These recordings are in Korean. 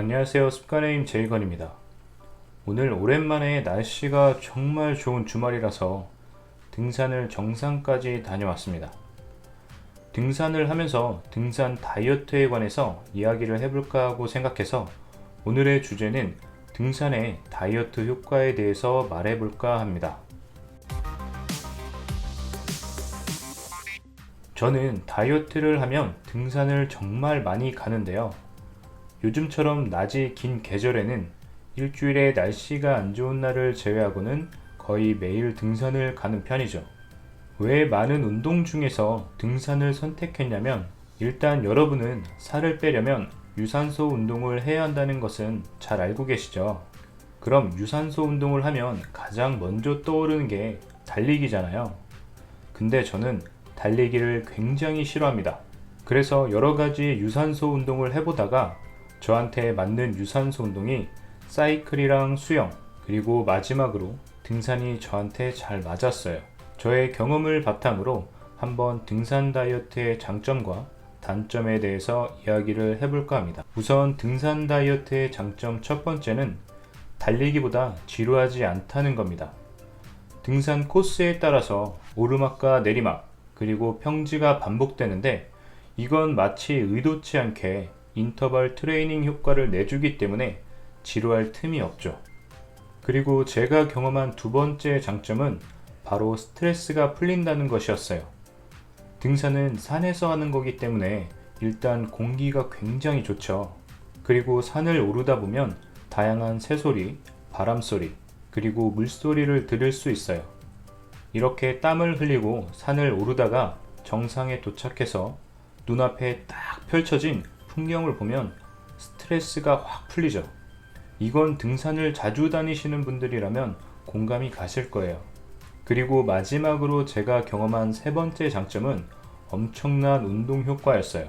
안녕하세요. 습관의 힘 제이건입니다. 오늘 오랜만에 날씨가 정말 좋은 주말이라서 등산을 정상까지 다녀왔습니다. 등산을 하면서 등산 다이어트에 관해서 이야기를 해볼까 하고 생각해서 오늘의 주제는 등산의 다이어트 효과에 대해서 말해볼까 합니다. 저는 다이어트를 하면 등산을 정말 많이 가는데요. 요즘처럼 낮이 긴 계절에는 일주일에 날씨가 안 좋은 날을 제외하고는 거의 매일 등산을 가는 편이죠. 왜 많은 운동 중에서 등산을 선택했냐면 일단 여러분은 살을 빼려면 유산소 운동을 해야 한다는 것은 잘 알고 계시죠? 그럼 유산소 운동을 하면 가장 먼저 떠오르는 게 달리기잖아요. 근데 저는 달리기를 굉장히 싫어합니다. 그래서 여러 가지 유산소 운동을 해보다가 저한테 맞는 유산소 운동이 사이클이랑 수영, 그리고 마지막으로 등산이 저한테 잘 맞았어요. 저의 경험을 바탕으로 한번 등산 다이어트의 장점과 단점에 대해서 이야기를 해볼까 합니다. 우선 등산 다이어트의 장점 첫 번째는 달리기보다 지루하지 않다는 겁니다. 등산 코스에 따라서 오르막과 내리막, 그리고 평지가 반복되는데 이건 마치 의도치 않게 인터벌 트레이닝 효과를 내주기 때문에 지루할 틈이 없죠. 그리고 제가 경험한 두 번째 장점은 바로 스트레스가 풀린다는 것이었어요. 등산은 산에서 하는 거기 때문에 일단 공기가 굉장히 좋죠. 그리고 산을 오르다 보면 다양한 새소리, 바람소리, 그리고 물소리를 들을 수 있어요. 이렇게 땀을 흘리고 산을 오르다가 정상에 도착해서 눈앞에 딱 펼쳐진 풍경을 보면 스트레스가 확 풀리죠. 이건 등산을 자주 다니시는 분들이라면 공감이 가실 거예요. 그리고 마지막으로 제가 경험한 세 번째 장점은 엄청난 운동 효과였어요.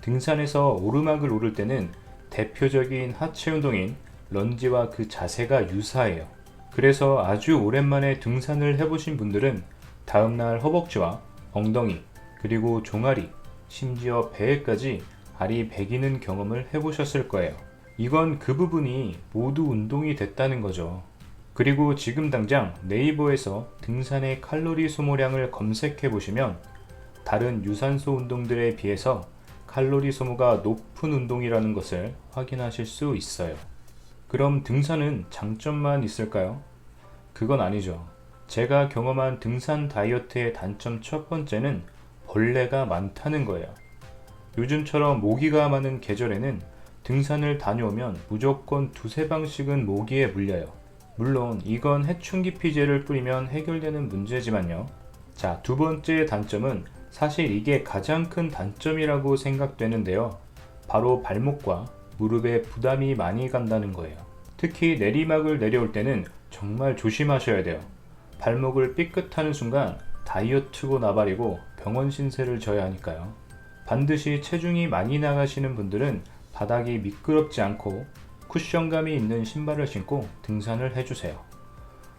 등산에서 오르막을 오를 때는 대표적인 하체 운동인 런지와 그 자세가 유사해요. 그래서 아주 오랜만에 등산을 해보신 분들은 다음날 허벅지와 엉덩이, 그리고 종아리, 심지어 배에까지 알이 배기는 경험을 해보셨을 거예요. 이건 그 부분이 모두 운동이 됐다는 거죠. 그리고 지금 당장 네이버에서 등산의 칼로리 소모량을 검색해 보시면 다른 유산소 운동들에 비해서 칼로리 소모가 높은 운동이라는 것을 확인하실 수 있어요. 그럼 등산은 장점만 있을까요? 그건 아니죠. 제가 경험한 등산 다이어트의 단점 첫 번째는 벌레가 많다는 거예요. 요즘처럼 모기가 많은 계절에는 등산을 다녀오면 무조건 두세 방씩은 모기에 물려요. 물론 이건 해충 기 피제를 뿌리면 해결되는 문제지만요. 자, 두 번째 단점은 사실 이게 가장 큰 단점이라고 생각되는데요. 바로 발목과 무릎에 부담이 많이 간다는 거예요. 특히 내리막을 내려올 때는 정말 조심하셔야 돼요. 발목을 삐끗하는 순간 다이어트고 나발이고 병원 신세를 져야 하니까요. 반드시 체중이 많이 나가시는 분들은 바닥이 미끄럽지 않고 쿠션감이 있는 신발을 신고 등산을 해주세요.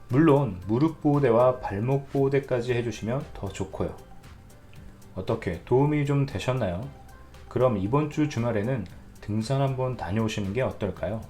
물론 무릎 보호대와 발목 보호대까지 해주시면 더 좋고요. 어떻게 도움이 좀 되셨나요? 그럼 이번 주 주말에는 등산 한번 다녀오시는 게 어떨까요?